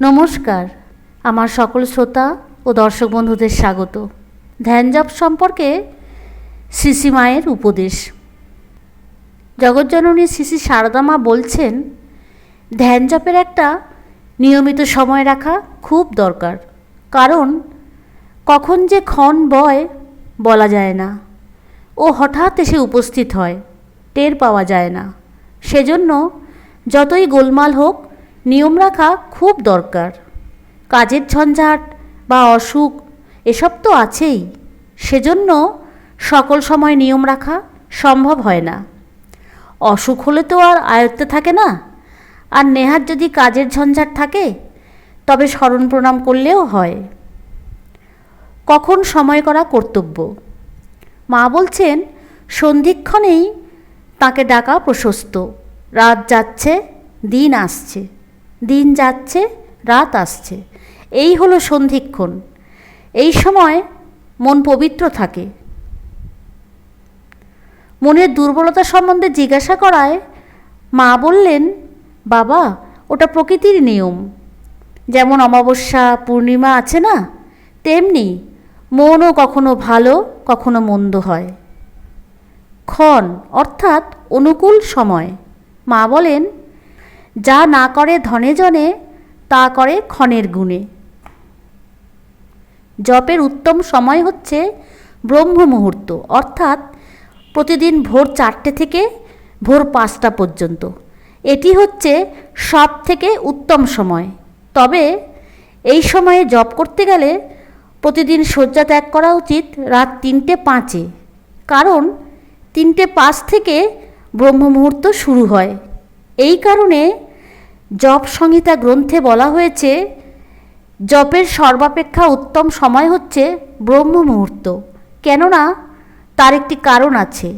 নমস্কার। আমার সকল শ্রোতা ও দর্শক বন্ধুদের স্বাগত। ধ্যান জপ সম্পর্কে শ্রী মায়ের উপদেশ। শ্রী সারদা মা বলছেন ধ্যান জপের একটা নিয়মিত সময় রাখা খুব দরকার। কারণ কখন যে ক্ষণ বয় বলা যায় না ও হঠাৎ এসে উপস্থিত হয়, টের পাওয়া যায় না। সেজন্য যতই গোলমাল হোক নিয়ম রাখা খুব দরকার। কাজের ঝঞ্ঝাট বা অসুখ, এসব তো আছেই। সেজন্য সকল সময় নিয়ম রাখা সম্ভব হয় না। অসুখ হলে তো আর আয়ত্তে থাকে না। আর নেহার যদি কাজের ঝঞ্ঝাট থাকে, তবে স্মরণ প্রণাম করলেও হয়। কখন সময় করা কর্তব্য? মা বলছেন, সন্ধিক্ষণেই তাকে ডাকা প্রশস্ত। রাত যাচ্ছে, দিন আসছে। দিন যাচ্ছে, রাত আসছে। এই হলো সন্ধিক্ষণ। এই সময় মন পবিত্র থাকে। মনের দুর্বলতা সম্বন্ধে জিজ্ঞাসা করায় মা বললেন, বাবা, ওটা প্রকৃতির নিয়ম। যেমন অমাবস্যা, পূর্ণিমা আছে না, তেমনি মনও কখনো ভালো, কখনো মন্দ হয়। ক্ষণ অর্থাৎ অনুকূল সময়। মা বলেন যা না করে ধনে জনে, তা করে ক্ষণের গুণে। জপের উত্তম সময় হচ্ছে ব্রহ্ম মুহূর্ত অর্থাৎ প্রতিদিন ভোর চারটে থেকে ভোর পাঁচটা পর্যন্ত। এটি হচ্ছে সব থেকে উত্তম সময়। তবে এই সময়ে জপ করতে গেলে প্রতিদিন শয্যা ত্যাগ করা উচিত রাত তিনটে পাঁচে। কারণ তিনটে পাঁচ থেকে ব্রহ্ম মুহূর্ত শুরু হয়। এই কারণে জপ সংহিতা গ্রন্থে বলা হয়েছে, জপের সর্বাপেক্ষা উত্তম সময় হচ্ছে ব্রহ্ম মুহূর্ত। কেননা, তার একটি কারণ আছে।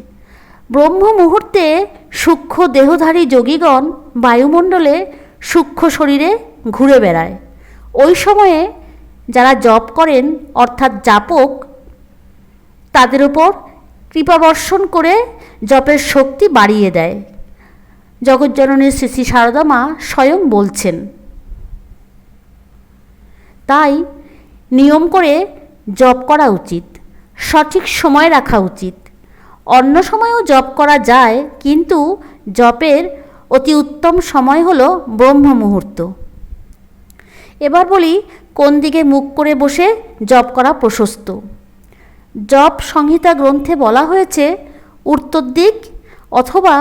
ব্রহ্ম মুহূর্তে সূক্ষ্ম দেহধারী যোগীগণ বায়ুমণ্ডলে সূক্ষ্ম শরীরে ঘুরে বেড়ায়। ওই সময়ে যারা জপ করেন, অর্থাৎ জাপক তাদের উপর কৃপাবর্ষণ করে জপের শক্তি বাড়িয়ে দেয়। জগজ্জননীর শ্রী শ্রী সারদা মা স্বয়ং বলছেন। তাই নিয়ম করে জপ করা উচিত, সঠিক সময় রাখা উচিত। অন্য সময়েও জপ করা যায়, কিন্তু জপের অতি উত্তম সময় হলো ব্রহ্ম মুহূর্ত। এবার বলি, কোন দিকে মুখ করে বসে জপ করা প্রশস্ত? জপ সংহিতা গ্রন্থে বলা হয়েছে, উত্তর দিক অথবা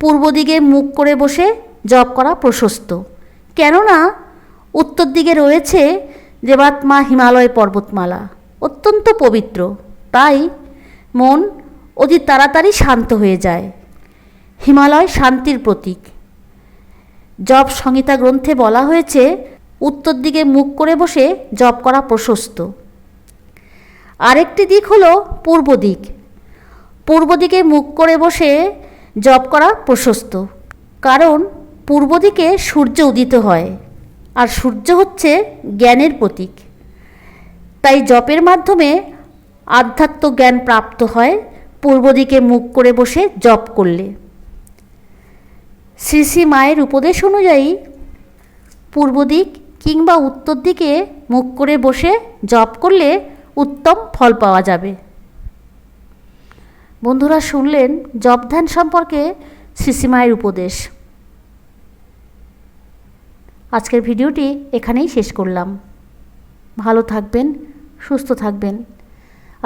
পূর্ব দিকে মুখ করে বসে জপ করা প্রশস্ত। কেননা উত্তর দিকে রয়েছে দেবাত্মা হিমালয় পর্বতমালা, অত্যন্ত পবিত্র। তাই মন অতি তাড়াতাড়ি শান্ত হয়ে যায়। হিমালয় শান্তির প্রতীক। জপ সংহিতা গ্রন্থে বলা হয়েছে, উত্তর দিকে মুখ করে বসে জপ করা প্রশস্ত। আরেকটি দিক হলো পূর্ব দিক। পূর্ব দিকে মুখ করে বসে জপ করা প্রশস্ত। কারণ পূর্ব দিকে সূর্য উদিত হয়, আর সূর্য হচ্ছে জ্ঞানের প্রতীক। তাই জপের মাধ্যমে আধ্যাত্ম জ্ঞান প্রাপ্ত হয়, পূর্ব দিকে মুখ করে বসে জপ করলে। শ্রী শ্রী মায়ের উপদেশ অনুযায়ী পূর্ব দিক কিংবা উত্তর দিকে মুখ করে বসে জপ করলে উত্তম ফল পাওয়া যাবে। বন্ধুরা শুনলেন জবধ্যান সম্পর্কে শ্রীসীমায়ের উপদেশ। আজকের ভিডিওটি এখানেই শেষ করলাম। ভালো থাকবেন, সুস্থ থাকবেন।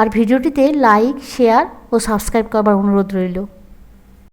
আর ভিডিওটিতে লাইক, শেয়ার ও সাবস্ক্রাইব করবার অনুরোধ রইল।